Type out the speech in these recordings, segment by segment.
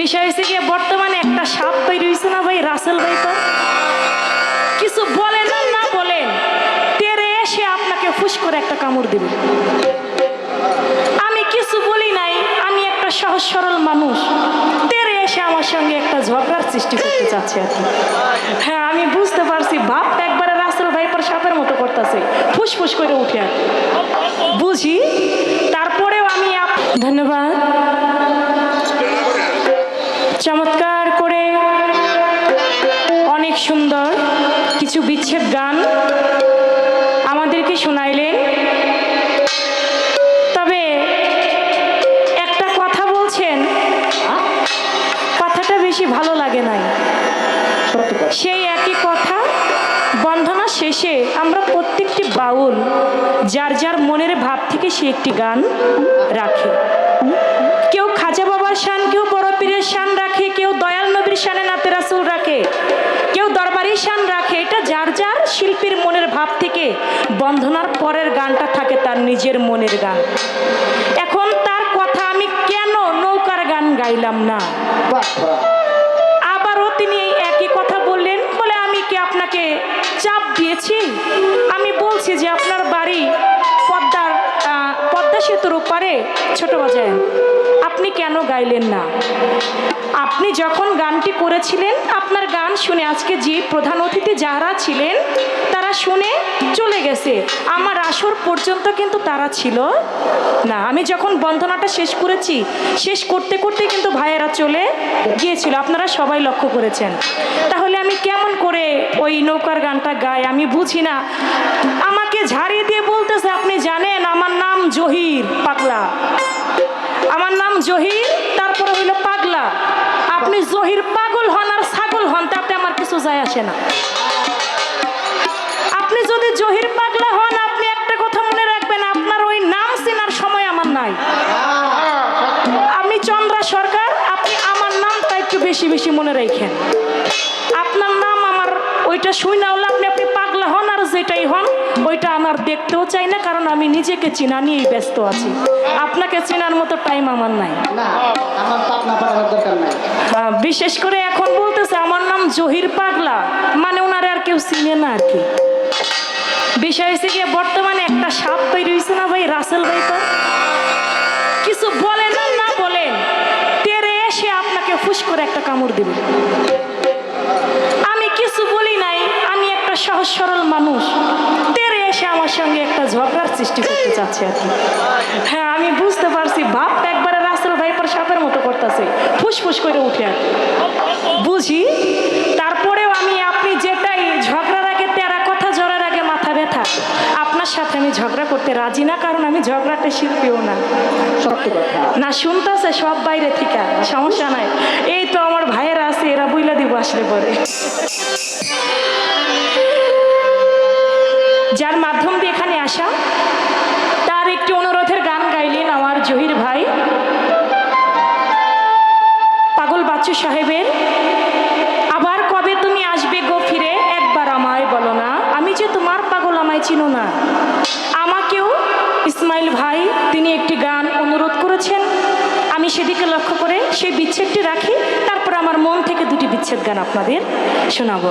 বিষয় হয়েছে গিয়ে বর্তমানে একটা সাপ বের হয়েছে না ভাই, রাসেল ভাই তো? কিছু বলেন না বলেন, তেরে এসে আপনাকে ফুস করে একটা কামড় দিবে। আমি কিছু বলি নাই, আমি একটা সহজ সরল মানুষ। তেরে এসে আমার সঙ্গে একটা ঝগড়ার সৃষ্টি করতে চাচ্ছে আর কি। হ্যাঁ আমি বুঝতে পারছি ভাবটা একবারে রাসেল ভাই পর সাপের মতো করতেছে। ফুসফুস করে উঠে বুঝি? তারপরেও আমি ধন্যবাদ। শেষে আমরা প্রত্যেকটি বাউল যার যার মনের ভাব থেকে সে একটি গান রাখে। কেউ খাজা বাবার শান, কেউ বড় পীরের শান রাখে, কেউ দয়াল নবীর শানে নাতে রাসুল রাখে, কেউ দরবারি শান রাখে, এটা যার যার শিল্পীর মনের ভাব থেকে বন্ধনার পরের গানটা থাকে তার নিজের মনের গান। এখন তার কথা আমি কেন নৌকার গান গাইলাম না? দিয়েছি আমি বলছি যে আপনার বাড়ি পদ্মার পদ্মা সেতুর ওপারে ছোট বাজার। আপনি কেন গাইলেন না? আপনি যখন গানটি করেছিলেন, আপনার গান শুনে আজকে যে প্রধান অতিথি যারা ছিলেন, তারা শুনে চলে গেছে। আমার আসর পর্যন্ত কিন্তু তারা ছিল না। আমি যখন বন্দনাটা শেষ করেছি, শেষ করতে করতে কিন্তু ভাইয়েরা চলে গিয়েছিল। আপনারা সবাই লক্ষ্য করেছেন। তাহলে আমি কেমন করে ওই নৌকার গানটা গাই? আমি বুঝি না। আমাকে ঝাড়িয়ে দিয়ে বলতেছে, আপনি জানেন, আমার নাম জহির পাগলা। আমার নাম জহির, তারপরে হইল পাগলা। আপনি জহির পাগল হন আর ছাগল হন, তাতে আমার কিছু যায় আসে না। আপনি যদি জহির পাগলা হন আপনি একটা কথা মনে রাখবেন আপনার ওই নাম চেনার সময় আমার নাই। আমি চন্দ্রা সরকার আপনি আমার নামটা একটু বেশি বেশি মনে রাখেন। আপনার নাম আমার ওইটা শুই না হলে আপনি আপনি পাগলা হন আর যেটাই হন ওইটা আমার দেখতেও চাই না কারণ আমি নিজেকে চিনা নিয়েই ব্যস্ত আছি। আপনাকে চেনার মতো টাইম আমার নাই। বিশেষ করে এখন বলতেছে আমার নাম জহির পাগলা। মানে ওনারে আর কেউ চিনে না আর কি। বিষয় হয়েছে গিয়ে বর্তমানে একটা সাপ বের হয়েছে না ভাই, রাসেল ভাই তো? কিছু বলেন আর না বলেন, তেরে এসে আপনাকে ফুস করে একটা কামড় দিবে। আমি কিছু বলি নাই, আমি একটা সহজ সরল মানুষ। তেরে এসে আমার সঙ্গে একটা ঝগড়ার সৃষ্টি করতে চাচ্ছে আর কি। হ্যাঁ আমি বুঝতে পারছি ভাবটা একবারে রাসেল ভাইপার সাপের মতো করতেছে। ফুসফুস করে উঠে আর। বুঝি তারপরেও আমি আপনি যেটাই ঝগড়ার আগে তেরা কথা জড়ার আগে মাথা ব্যথা আপনার সাথে আমি ঝগড়া করতে রাজি না কারণ আমি ঝগড়াতে শিল্পীও না। না শুনতেছে সব বাইরে থেকে সমস্যা নাই। এই তো আমার ভাইয়েরা আছে এরা বুইলা দিব আসলে পরে। যার মাধ্যম দিয়ে এখানে আসা তার একটি অনুরোধের গান গাইলেন আমার জহির ভাই। পাগল বাচ্চু সাহেবের আবার কবে তুমি আসবে গো ফিরে? একবার আমায় বলো না। আমি যে তোমার পাগল আমায় চিনো না। তিনি একটি গান অনুরোধ করেছেন। আমি সেদিকে লক্ষ্য করে সেই বিচ্ছেদটি রাখি, তারপর আমার মন থেকে দুটি বিচ্ছেদ গান আপনাদের শোনাবো।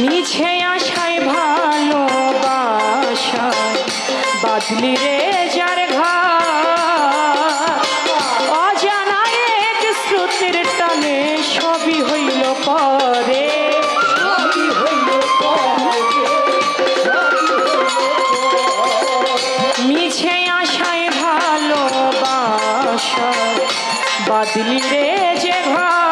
মিছে আশায় ভালোবাসায় বাদলি রে বাদলি রে যে ঘর